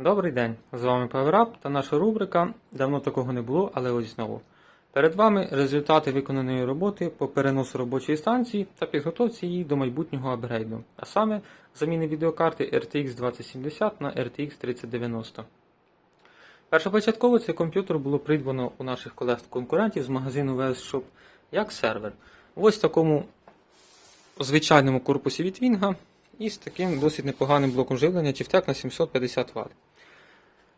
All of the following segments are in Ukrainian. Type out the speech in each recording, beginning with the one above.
Добрий день, з вами PowerUp та наша рубрика Давно такого не було, але ось знову. Перед вами результати виконаної роботи по переносу робочої станції та підготовці її до майбутнього апгрейду, а саме заміни відеокарти RTX 2070 на RTX 3090. Першопочатково цей комп'ютер було придбано у наших колег-конкурентів з магазину VS Shop як сервер. Ось В такому звичайному корпусі від Вінга і з таким досить непоганим блоком живлення TIFTEC на 750 Вт.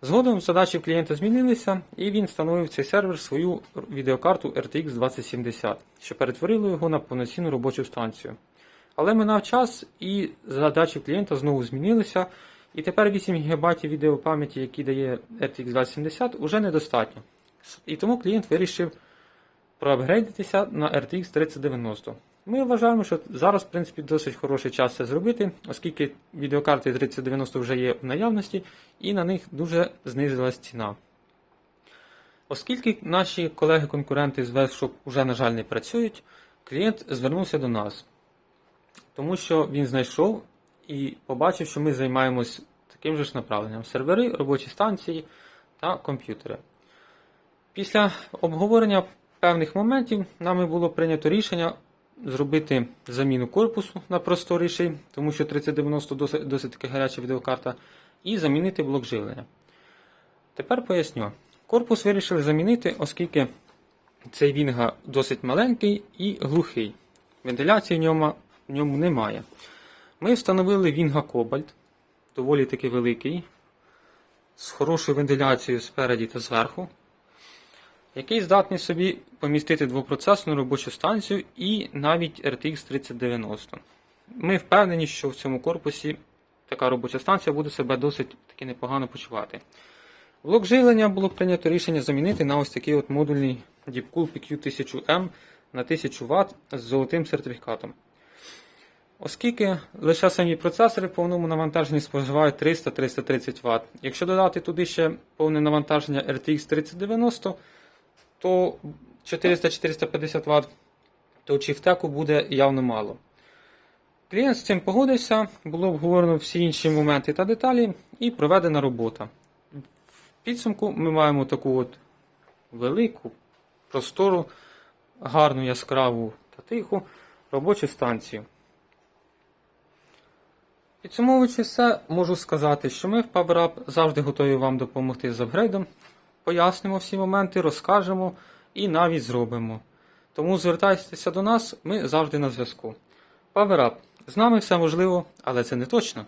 Згодом задачі в клієнта змінилися, і він встановив цей сервер свою відеокарту RTX 2070, що перетворило його на повноцінну робочу станцію. Але минав час, і задачі клієнта знову змінилися, і тепер 8 ГБ відеопам'яті, які дає RTX 2070, уже недостатньо. І тому клієнт вирішив проапгрейдитися на RTX 3090. Ми вважаємо, що зараз, в принципі, досить хороший час це зробити, оскільки відеокарти 3090 вже є в наявності, і на них дуже знизилась ціна. Оскільки наші колеги-конкуренти з WebShop вже, на жаль, не працюють, клієнт звернувся до нас, тому що він знайшов і побачив, що ми займаємось таким же ж направленням: сервери, робочі станції та комп'ютери. Після обговорення певних моментів нами було прийнято рішення зробити заміну корпусу на просторіший, тому що 3090 досить, досить таки гаряча відеокарта, і замінити блок живлення. Тепер поясню. Корпус вирішили замінити, оскільки цей Вінга досить маленький і глухий. Вентиляції в ньому, в ньому немає. Ми встановили Вінга Cobalt, доволі таки великий, з хорошою вентиляцією спереді та зверху який здатний собі помістити двопроцесну робочу станцію і навіть RTX 3090. Ми впевнені, що в цьому корпусі така робоча станція буде себе досить таки непогано почувати. Блок живлення було прийнято рішення замінити на ось такий от модульний Deepcool PQ1000M на 1000 Вт з золотим сертифікатом. Оскільки лише самі процесори в повному навантаженні споживають 300-330 Вт. Якщо додати туди ще повне навантаження RTX 3090, то 400-450 Вт, то чифтеку буде явно мало. Клієнт з цим погодився, було обговорено всі інші моменти та деталі, і проведена робота. В підсумку ми маємо таку от велику, простору, гарну, яскраву та тиху робочу станцію. Підсумовуючи все, можу сказати, що ми в PowerUp завжди готові вам допомогти з апгрейдом пояснимо всі моменти, розкажемо і навіть зробимо. Тому звертайтеся до нас, ми завжди на зв'язку. PowerUp. З нами все можливо, але це не точно.